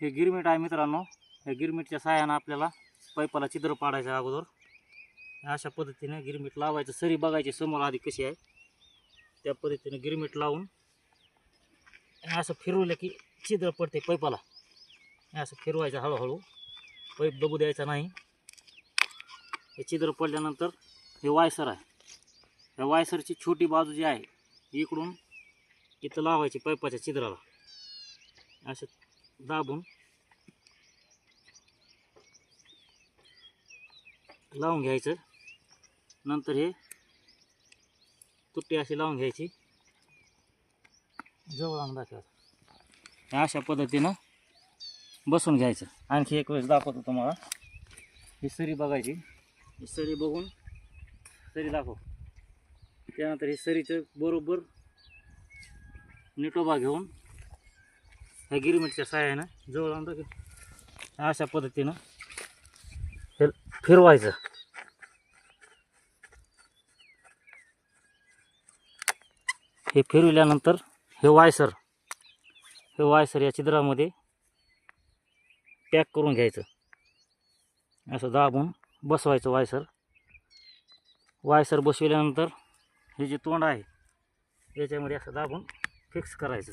हे गिरमीट आहे मित्रांनो. या गिरमीटच्या साह्यानं आपल्याला पाईपाला चित्र पाडायचं अगोदर. अशा पद्धतीने गिरमीट लावायचं. सरी बघायची समोर आधी कशी आहे. त्या पद्धतीने गिरमीट लावून असं फिरवलं की छिद्र पडते पाईपाला हे असं फिरवायचं हळूहळू. पैप दबू द्यायचा नाही. हे छिद्र पडल्यानंतर हे वायसर आहे. या वायसरची छोटी बाजू जी आहे इकडून इथं लावायची पैपाच्या छिद्राला. असं दाबून लावून घ्यायचं. नंतर हे तुट्टी अशी लावून घ्यायची. जवळ आणून दाखवायचं अशा पद्धतीनं बसून घ्यायचं. आणखी एक वेळेस दाखवतो तुम्हाला. ही सरी बघायची. ही सरी बघून सरी दाखव. त्यानंतर ही सरीचं बरोबर निटोबा घेऊन ह्या गिरमिटच्या साह्यानं जवळ आणतो की. अशा पद्धतीनं हे फिरवायचं. हे फिरविल्यानंतर हे वायसर हे वायसर या छिद्रामध्ये पॅक करून घ्यायचं. असं दाबून बसवायचं वायसर. वायसर बसविल्यानंतर हे जे तोंड आहे याच्यामध्ये असं दाबून फिक्स करायचं.